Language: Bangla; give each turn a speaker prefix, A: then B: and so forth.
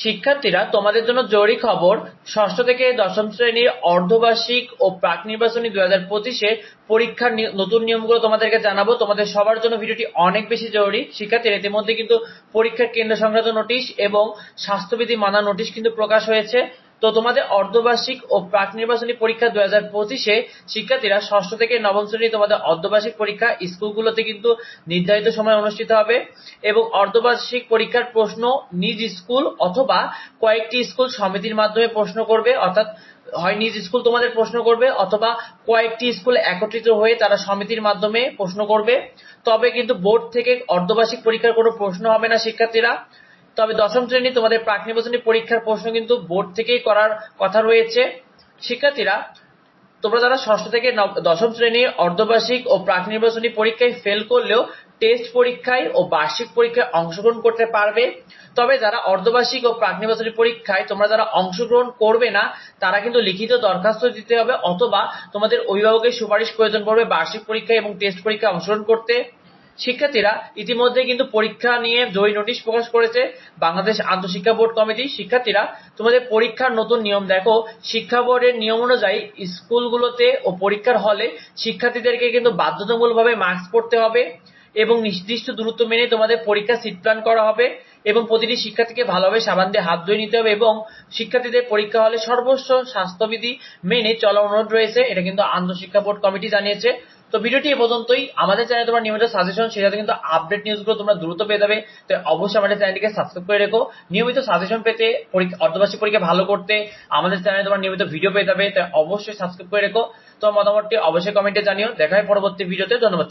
A: শিক্ষার্থীরা তোমাদের জন্য জরুরি খবর, ষষ্ঠ থেকে দশম শ্রেণির অর্ধবার্ষিক ও প্রাক নির্বাচনী দুই হাজার পঁচিশে পরীক্ষার নতুন নিয়মগুলো তোমাদেরকে জানাব। তোমাদের সবার জন্য ভিডিওটি অনেক বেশি জরুরি। শিক্ষার্থীরা ইতিমধ্যে কিন্তু পরীক্ষার কেন্দ্র সংক্রান্ত নোটিশ এবং স্বাস্থ্যবিধি মানা নোটিশ কিন্তু প্রকাশ হয়েছে। তো তোমাদের অর্ধবার্ষিক ও প্রাক নির্বাচনী পরীক্ষা দুই হাজার পঁচিশে শিক্ষার্থীরা ষষ্ঠ থেকে নবম শ্রেণি তোমাদের অর্ধবার্ষিক পরীক্ষা স্কুলগুলোতে কিন্তু নির্ধারিত সময় অনুষ্ঠিত হবে এবং অর্ধবার্ষিক পরীক্ষার প্রশ্ন নিজ স্কুল অথবা কয়েকটি স্কুল সমিতির মাধ্যমে প্রশ্ন করবে, অর্থাৎ হয় নিজ স্কুল তোমাদের প্রশ্ন করবে অথবা কয়েকটি স্কুল একত্রিত হয়ে তারা সমিতির মাধ্যমে প্রশ্ন করবে। তবে কিন্তু বোর্ড থেকে অর্ধবার্ষিক পরীক্ষার কোনো প্রশ্ন হবে না শিক্ষার্থীরা। তবে দশম শ্রেণি তোমাদের প্রাক নির্বাচনী পরীক্ষার প্রশ্ন কিন্তু বোর্ড থেকেই করার কথা রয়েছে। শিক্ষার্থীরা, তোমরা যারা ষষ্ঠ থেকে দশম শ্রেণির অর্ধবার্ষিক ও প্রাক নির্বাচনী পরীক্ষায় ফেল করলেও টেস্ট পরীক্ষায় ও বার্ষিক পরীক্ষায় অংশগ্রহণ করতে পারবে। তবে যারা অর্ধবার্ষিক ও প্রাক নির্বাচনী পরীক্ষায় তোমরা যারা অংশগ্রহণ করবে না, তারা কিন্তু লিখিত দরখাস্ত দিতে হবে অথবা তোমাদের অভিভাবকের সুপারিশ প্রয়োজন পড়বে বার্ষিক পরীক্ষায় এবং টেস্ট পরীক্ষায় অংশগ্রহণ করতে। শিক্ষার্থীরা ইতিমধ্যে কিন্তু পরীক্ষা নিয়ে জয়ী নোটিশ প্রকাশ করেছে। বাংলাদেশ আন্তঃশিক্ষা বোর্ড কমিটি, শিক্ষার্থীরা, তোমাদের পরীক্ষার নতুন নিয়ম। দেখো, শিক্ষা বোর্ডের নিয়ম অনুযায়ী স্কুলগুলোতে ও পরীক্ষার হলে শিক্ষার্থীদেরকে কিন্তু বাধ্যতামূলকভাবে মাস্ক পড়তে হবে। এবং নির্দিষ্ট দূরত্ব মেনে তোমাদের পরীক্ষা সিট প্ল্যান করা হবে এবং প্রতিটি শিক্ষার্থীকে ভালোভাবে সাবান দিয়ে হাত ধুয়ে নিতে হবে এবং শিক্ষার্থীদের পরীক্ষা হলে সর্বস্ব স্বাস্থ্যবিধি মেনে চলা অনুরোধ রয়েছে। এটা কিন্তু আন্তঃশিক্ষা বোর্ড কমিটি জানিয়েছে। তো ভিডিওটি এ পর্যন্তই। আমাদের চ্যানেলে তোমার নিয়মিত সাজেশন সেটাতে কিন্তু আপডেট নিউজগুলো তোমরা দ্রুত পেয়ে যাবে। তো অবশ্যই আমাদের চ্যানেলটিকে সাবস্ক্রাইব করে রেখো। নিয়মিত সাজেশন পেতে পরীক্ষা, অর্ধবার্ষিক পরীক্ষা ভালো করতে আমাদের চ্যানেলে তোমার নিয়মিত ভিডিও পেয়ে যাবে। তো অবশ্যই সাবস্ক্রাইব করে রেখো। তোমার মতামতটি অবশ্যই কমেন্টে জানিও। দেখা হয় পরবর্তী ভিডিওতে ধন্যবাদ।